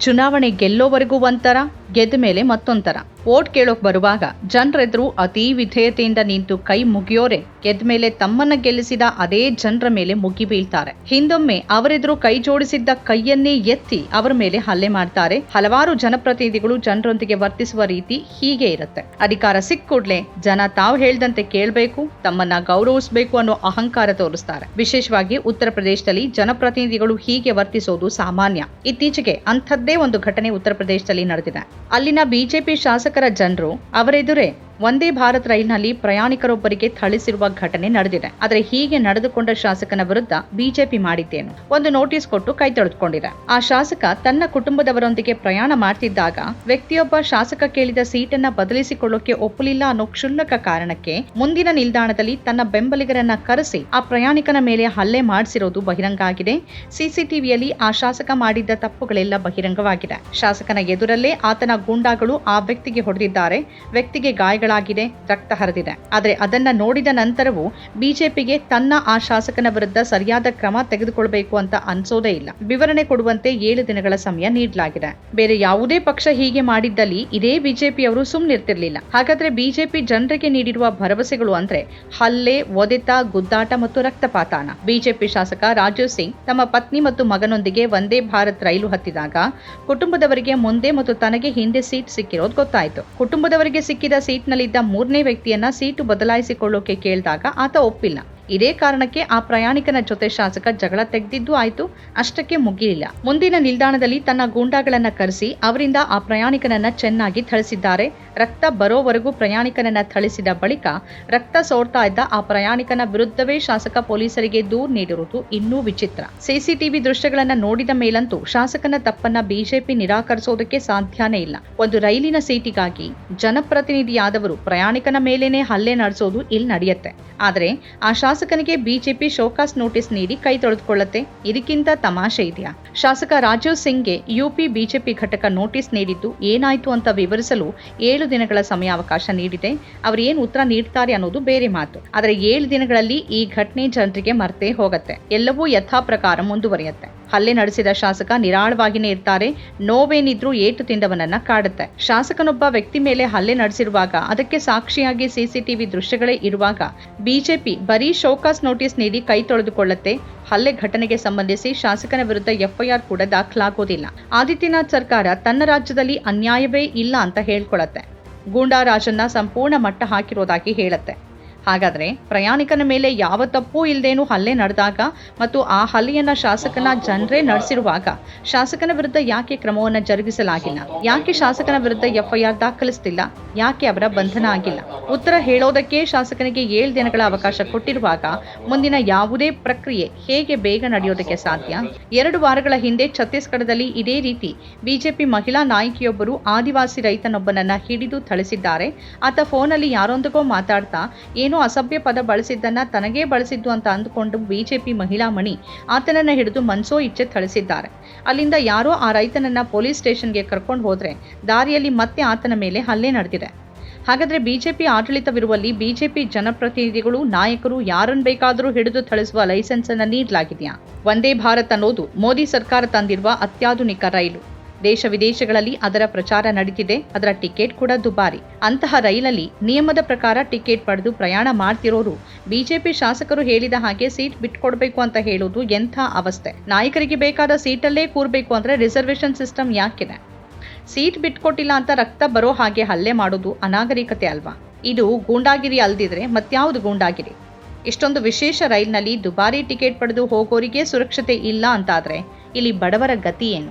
ಚುನಾವಣೆ ಗೆಲ್ಲೋವರೆಗೂ ಒಂಥರ ಗೆದ್ದ ಮೇಲೆ ಮತ್ತೊಂಥರ. ವೋಟ್ ಕೇಳೋಕ್ ಬರುವಾಗ ಜನರೆದುರು ಅತೀ ವಿಧೇಯತೆಯಿಂದ ನಿಂತು ಕೈ ಮುಗಿಯೋರೆ ಗೆದ್ದ ಮೇಲೆ ತಮ್ಮನ್ನ ಗೆಲ್ಲಿಸಿದ ಅದೇ ಜನರ ಮೇಲೆ ಮುಗಿ ಬೀಳ್ತಾರೆ. ಹಿಂದೊಮ್ಮೆ ಅವರೆದುರು ಕೈ ಜೋಡಿಸಿದ್ದ ಕೈಯನ್ನೇ ಎತ್ತಿ ಅವರ ಮೇಲೆ ಹಲ್ಲೆ ಮಾಡ್ತಾರೆ. ಹಲವಾರು ಜನಪ್ರತಿನಿಧಿಗಳು ಜನರೊಂದಿಗೆ ವರ್ತಿಸುವ ರೀತಿ ಹೀಗೆ ಇರುತ್ತೆ. ಅಧಿಕಾರ ಸಿಕ್ಕ ಕೂಡ್ಲೆ ಜನ ತಾವು ಹೇಳ್ದಂತೆ ಕೇಳಬೇಕು, ತಮ್ಮನ್ನ ಗೌರವಿಸಬೇಕು ಅನ್ನೋ ಅಹಂಕಾರ ತೋರಿಸ್ತಾರೆ. ವಿಶೇಷವಾಗಿ ಉತ್ತರ ಪ್ರದೇಶದಲ್ಲಿ ಜನಪ್ರತಿನಿಧಿಗಳು ಹೀಗೆ ವರ್ತಿಸೋದು ಸಾಮಾನ್ಯ. ಇತ್ತೀಚೆಗೆ ಅಂಥದ್ದೇ ಒಂದು ಘಟನೆ ಉತ್ತರ ಪ್ರದೇಶದಲ್ಲಿ ನಡೆದಿದೆ. ಅಲ್ಲಿನ ಬಿಜೆಪಿ ಶಾಸಕರ ಜನರು ಅವರೆದುರೇ ಒಂದೇ ಭಾರತ್ ರೈಲಿನಲ್ಲಿ ಪ್ರಯಾಣಿಕರೊಬ್ಬರಿಗೆ ಥಳಿಸಿರುವ ಘಟನೆ ನಡೆದಿದೆ. ಆದರೆ ಹೀಗೆ ನಡೆದುಕೊಂಡ ಶಾಸಕನ ವಿರುದ್ಧ ಬಿಜೆಪಿ ಮಾಡಿದ್ದೇನು? ಒಂದು ನೋಟಿಸ್ ಕೊಟ್ಟು ಕೈ ತೊಳೆದುಕೊಂಡಿದೆ. ಆ ಶಾಸಕ ತನ್ನ ಕುಟುಂಬದವರೊಂದಿಗೆ ಪ್ರಯಾಣ ಮಾಡ್ತಿದ್ದಾಗ ವ್ಯಕ್ತಿಯೊಬ್ಬ ಶಾಸಕ ಕೇಳಿದ ಸೀಟನ್ನ ಬದಲಿಸಿಕೊಳ್ಳೋಕೆ ಒಪ್ಪಲಿಲ್ಲ ಅನ್ನೋ ಕ್ಷುಲ್ಲಕ ಕಾರಣಕ್ಕೆ ಮುಂದಿನ ನಿಲ್ದಾಣದಲ್ಲಿ ತನ್ನ ಬೆಂಬಲಿಗರನ್ನ ಕರೆಸಿ ಆ ಪ್ರಯಾಣಿಕನ ಮೇಲೆ ಹಲ್ಲೆ ಮಾಡಿಸಿರೋದು ಬಹಿರಂಗ ಆಗಿದೆ ಸಿಸಿಟಿವಿಯಲ್ಲಿ ಆ ಶಾಸಕ ಮಾಡಿದ್ದ ತಪ್ಪುಗಳೆಲ್ಲ ಬಹಿರಂಗವಾಗಿದೆ. ಶಾಸಕನ ಎದುರಲ್ಲೇ ಆತನ ಗೂಂಡಾಗಳು ಆ ವ್ಯಕ್ತಿಗೆ ಹೊಡೆದಿದ್ದಾರೆ. ವ್ಯಕ್ತಿಗೆ ಗಾಯಗಳಾಗಿದೆ ರಕ್ತ ಹರಿದಿದೆ. ಆದರೆ ಅದನ್ನ ನೋಡಿದ ನಂತರವೂ ಬಿಜೆಪಿಗೆ ತನ್ನ ಆ ಶಾಸಕನ ವಿರುದ್ಧ ಸರಿಯಾದ ಕ್ರಮ ತೆಗೆದುಕೊಳ್ಬೇಕು ಅಂತ ಅನ್ಸೋದೇ ಇಲ್ಲ. ವಿವರಣೆ ಕೊಡುವಂತೆ ಏಳು ದಿನಗಳ ಸಮಯ ನೀಡಲಾಗಿದೆ. ಬೇರೆ ಯಾವುದೇ ಪಕ್ಷ ಹೀಗೆ ಮಾಡಿದ್ದಲ್ಲಿ ಇದೇ ಬಿಜೆಪಿಯವರು ಸುಮ್ಮನಿರ್ತಿರ್ಲಿಲ್ಲ ಹಾಗಾದ್ರೆ ಬಿಜೆಪಿ ಜನರಿಗೆ ನೀಡಿರುವ ಭರವಸೆಗಳು ಅಂದ್ರೆ ಹಲ್ಲೆ, ಒದೆತ, ಗುದ್ದಾಟ ಮತ್ತು ರಕ್ತಪಾತಾನ. ಬಿಜೆಪಿ ಶಾಸಕ ರಾಜೀವ್ ಸಿಂಗ್ ತಮ್ಮ ಪತ್ನಿ ಮತ್ತು ಮಗನೊಂದಿಗೆ ವಂದೇ ಭಾರತ್ ರೈಲು ಹತ್ತಿದಾಗ ಕುಟುಂಬದವರಿಗೆ ಮುಂದೆ ಮತ್ತು ತನಗೆ ಹಿಂದೆ ಸೀಟ್ ಸಿಕ್ಕಿರೋದು ಗೊತ್ತಾಯಿತು. ಕುಟುಂಬದವರಿಗೆ ಸಿಕ್ಕಿದ ಸೀಟ್ನಲ್ಲಿದ್ದ ಮೂರನೇ ವ್ಯಕ್ತಿಯನ್ನ ಸೀಟು ಬದಲಾಯಿಸಿಕೊಳ್ಳೋಕೆ ಕೇಳಿದಾಗ ಆತ ಒಪ್ಪಿಲ್ಲ. ಇದೇ ಕಾರಣಕ್ಕೆ ಆ ಪ್ರಯಾಣಿಕನ ಜೊತೆ ಶಾಸಕ ಜಗಳ ತೆಗೆದಿದ್ದು ಆಯಿತು, ಅಷ್ಟಕ್ಕೆ ಮುಗಿಲಿಲ್ಲ ಮುಂದಿನ ನಿಲ್ದಾಣದಲ್ಲಿ ತನ್ನ ಗೂಂಡಾಗಳನ್ನ ಕರೆಸಿ, ಅವರಿಂದ ಆ ಪ್ರಯಾಣಿಕನನ್ನ ಚೆನ್ನಾಗಿ ಥಳಿಸಿದ್ದಾರೆ. ರಕ್ತ ಬರೋವರೆಗೂ ಪ್ರಯಾಣಿಕನನ್ನ ಥಳಿಸಿದ ಬಳಿಕ ರಕ್ತ ಸೋರ್ತಾ ಇದ್ದ ಆ ಪ್ರಯಾಣಿಕನ ವಿರುದ್ಧವೇ ಶಾಸಕ ಪೊಲೀಸರಿಗೆ ದೂರು ನೀಡಿರುವುದು ಇನ್ನೂ ವಿಚಿತ್ರ. ಸಿಸಿಟಿವಿ ದೃಶ್ಯಗಳನ್ನ ನೋಡಿದ ಮೇಲಂತೂ ಶಾಸಕನ ತಪ್ಪನ್ನ ಬಿಜೆಪಿ ನಿರಾಕರಿಸೋದಕ್ಕೆ ಸಾಧ್ಯನೇ ಇಲ್ಲ. ಒಂದು ರೈಲಿನ ಸೀಟಿಗಾಗಿ ಜನಪ್ರತಿನಿಧಿಯಾದವರು ಪ್ರಯಾಣಿಕನ ಮೇಲೇನೆ ಹಲ್ಲೆ ನಡೆಸೋದು ಇಲ್ಲಿ ನಡೆಯುತ್ತೆ. ಆದರೆ ಆ ಶಾಸಕನಿಗೆ ಬಿಜೆಪಿ ಶೋಕಾಸ್ ನೋಟಿಸ್ ನೀಡಿ ಕೈ ತೊಳೆದುಕೊಳ್ಳುತ್ತೆ. ಇದಕ್ಕಿಂತ ತಮಾಷೆ ಇದೆಯಾ? ಶಾಸಕ ರಾಜೀವ್ ಸಿಂಗ್ಗೆ ಯುಪಿ ಬಿಜೆಪಿ ಘಟಕ ನೋಟಿಸ್ ನೀಡಿದ್ದು ಏನಾಯ್ತು ಅಂತ ವಿವರಿಸಲು ಏಳು ದಿನಗಳ ಸಮಯಾವಕಾಶ ನೀಡಿದೆ. ಅವರು ಏನು ಉತ್ತರ ನೀಡ್ತಾರೆ ಅನ್ನೋದು ಬೇರೆ ಮಾತು. ಆದರೆ ಏಳು ದಿನಗಳಲ್ಲಿ ಈ ಘಟನೆ ಜನರಿಗೆ ಮರ್ತೇ ಹೋಗುತ್ತೆ. ಎಲ್ಲವೂ ಯಥಾ ಪ್ರಕಾರ ಮುಂದುವರಿಯುತ್ತೆ. ಹಲ್ಲೆ ನಡೆಸಿದ ಶಾಸಕ ನಿರಾಳವಾಗಿನೇ ಇರ್ತಾರೆ. ನೋವೇನಿದ್ರೂ ಏಟು ತಿಂದವನನ್ನ ಕಾಡುತ್ತೆ. ಶಾಸಕನೊಬ್ಬ ವ್ಯಕ್ತಿ ಮೇಲೆ ಹಲ್ಲೆ ನಡೆಸಿರುವಾಗ ಅದಕ್ಕೆ ಸಾಕ್ಷಿಯಾಗಿ ಸಿಸಿಟಿವಿ ದೃಶ್ಯಗಳೇ ಇರುವಾಗ ಬಿಜೆಪಿ ಬರೀ ಶೋಕಾಸ್ ನೋಟಿಸ್ ನೀಡಿ ಕೈ ತೊಳೆದುಕೊಳ್ಳುತ್ತೆ. ಹಲ್ಲೆ ಘಟನೆಗೆ ಸಂಬಂಧಿಸಿ ಶಾಸಕನ ವಿರುದ್ಧ ಎಫ್ಐಆರ್ ಕೂಡ ದಾಖಲಾಗೋದಿಲ್ಲ. ಆದಿತ್ಯನಾಥ್ ಸರ್ಕಾರ ತನ್ನ ರಾಜ್ಯದಲ್ಲಿ ಅನ್ಯಾಯವೇ ಇಲ್ಲ ಅಂತ ಹೇಳ್ಕೊಳತ್ತೆ. ಗೂಂಡಾರಾಜನ್ನ ಸಂಪೂರ್ಣ ಮಟ್ಟ ಹಾಕಿರೋದಾಗಿ ಹೇಳುತ್ತೆ. ಹಾಗಾದ್ರೆ ಪ್ರಯಾಣಿಕನ ಮೇಲೆ ಯಾವ ತಪ್ಪೂ ಇಲ್ಲದೇನು ಹಲ್ಲೆ ನಡೆದಾಗ ಮತ್ತು ಆ ಹಲ್ಲೆಯನ್ನ ಶಾಸಕನ ಜನರೇ ನಡೆಸಿರುವಾಗ ಶಾಸಕನ ವಿರುದ್ಧ ಯಾಕೆ ಕ್ರಮವನ್ನು ಜರುಗಿಸಲಾಗಿಲ್ಲ? ಯಾಕೆ ಶಾಸಕನ ವಿರುದ್ಧ ಎಫ್ಐಆರ್ ದಾಖಲಿಸ್ತಿಲ್ಲ? ಯಾಕೆ ಅವರ ಬಂಧನ ಆಗಿಲ್ಲ? ಉತ್ತರ ಹೇಳೋದಕ್ಕೆ ಶಾಸಕನಿಗೆ ಏಳು ದಿನಗಳ ಅವಕಾಶ ಕೊಟ್ಟಿರುವಾಗ ಮುಂದಿನ ಯಾವುದೇ ಪ್ರಕ್ರಿಯೆ ಹೇಗೆ ಬೇಗ ನಡೆಯೋದಕ್ಕೆ ಸಾಧ್ಯ? ಎರಡು ವಾರಗಳ ಹಿಂದೆ ಛತ್ತೀಸ್ಗಢದಲ್ಲಿ ಇದೇ ರೀತಿ ಬಿಜೆಪಿ ಮಹಿಳಾ ನಾಯಕಿಯೊಬ್ಬರು ಆದಿವಾಸಿ ರೈತನೊಬ್ಬನನ್ನ ಹಿಡಿದು ಥಳಿಸಿದ್ದಾರೆ. ಆತ ಫೋನಲ್ಲಿ ಯಾರೊಂದಿಗೋ ಮಾತಾಡ್ತಾ, ಏನೋ ಅಸಭ್ಯ ಪದ ಬಳಸಿದ್ದನ್ನ ತನಗೇ ಬಳಸಿದ್ದು ಅಂತ ಅಂದುಕೊಂಡು ಬಿಜೆಪಿ ಮಹಿಳಾ ಮಣಿ ಆತನನ್ನ ಹಿಡಿದು ಮನ್ಸೋ ಇಚ್ಛೆ ಥಳಿಸಿದ್ದಾರೆ. ಅಲ್ಲಿಂದ ಯಾರೋ ಆ ರೈತನನ್ನ ಪೊಲೀಸ್ ಸ್ಟೇಷನ್ಗೆ ಕರ್ಕೊಂಡು ಹೋದ್ರೆ ದಾರಿಯಲ್ಲಿ ಮತ್ತೆ ಆತನ ಮೇಲೆ ಹಲ್ಲೆ ನಡೆದಿದೆ. ಹಾಗಾದ್ರೆ ಬಿಜೆಪಿ ಆಡಳಿತವಿರುವಲ್ಲಿ ಬಿಜೆಪಿ ಜನಪ್ರತಿನಿಧಿಗಳು, ನಾಯಕರು ಯಾರನ್ನು ಬೇಕಾದರೂ ಹಿಡಿದು ಥಳಿಸುವ ಲೈಸೆನ್ಸ್ ಅನ್ನು ನೀಡಲಾಗಿದೆಯಾ? ವಂದೇ ಭಾರತ್ ಅನ್ನೋದು ಮೋದಿ ಸರ್ಕಾರ ತಂದಿರುವ ಅತ್ಯಾಧುನಿಕ ರೈಲು. ದೇಶ ವಿದೇಶಗಳಲ್ಲಿ ಅದರ ಪ್ರಚಾರ ನಡೀತಿದೆ, ಅದರ ಟಿಕೆಟ್ ಕೂಡ ದುಬಾರಿ. ಅಂತಹ ರೈಲಲ್ಲಿ ನಿಯಮದ ಪ್ರಕಾರ ಟಿಕೆಟ್ ಪಡೆದು ಪ್ರಯಾಣ ಮಾಡ್ತಿರೋರು ಬಿಜೆಪಿ ಶಾಸಕರು ಹೇಳಿದ ಹಾಗೆ ಸೀಟ್ ಬಿಟ್ಕೊಡ್ಬೇಕು ಅಂತ ಹೇಳೋದು ಎಂಥ ಅವಸ್ಥೆ. ನಾಯಕರಿಗೆ ಬೇಕಾದ ಸೀಟಲ್ಲೇ ಕೂರ್ಬೇಕು ಅಂದ್ರೆ ರಿಸರ್ವೇಶನ್ ಸಿಸ್ಟಮ್ ಯಾಕಿದೆ? ಸೀಟ್ ಬಿಟ್ಕೊಟ್ಟಿಲ್ಲ ಅಂತ ರಕ್ತ ಬರೋ ಹಾಗೆ ಹಲ್ಲೆ ಮಾಡೋದು ಅನಾಗರಿಕತೆ ಅಲ್ವಾ? ಇದು ಗೂಂಡಾಗಿರಿ ಅಲ್ದಿದ್ರೆ ಮತ್ಯಾವುದು ಗೂಂಡಾಗಿರಿ? ಇಷ್ಟೊಂದು ವಿಶೇಷ ರೈಲ್ನಲ್ಲಿ ದುಬಾರಿ ಟಿಕೆಟ್ ಪಡೆದು ಹೋಗೋರಿಗೆ ಸುರಕ್ಷತೆ ಇಲ್ಲ ಅಂತಾದ್ರೆ ಇಲ್ಲಿ ಬಡವರ ಗತಿ ಏನು?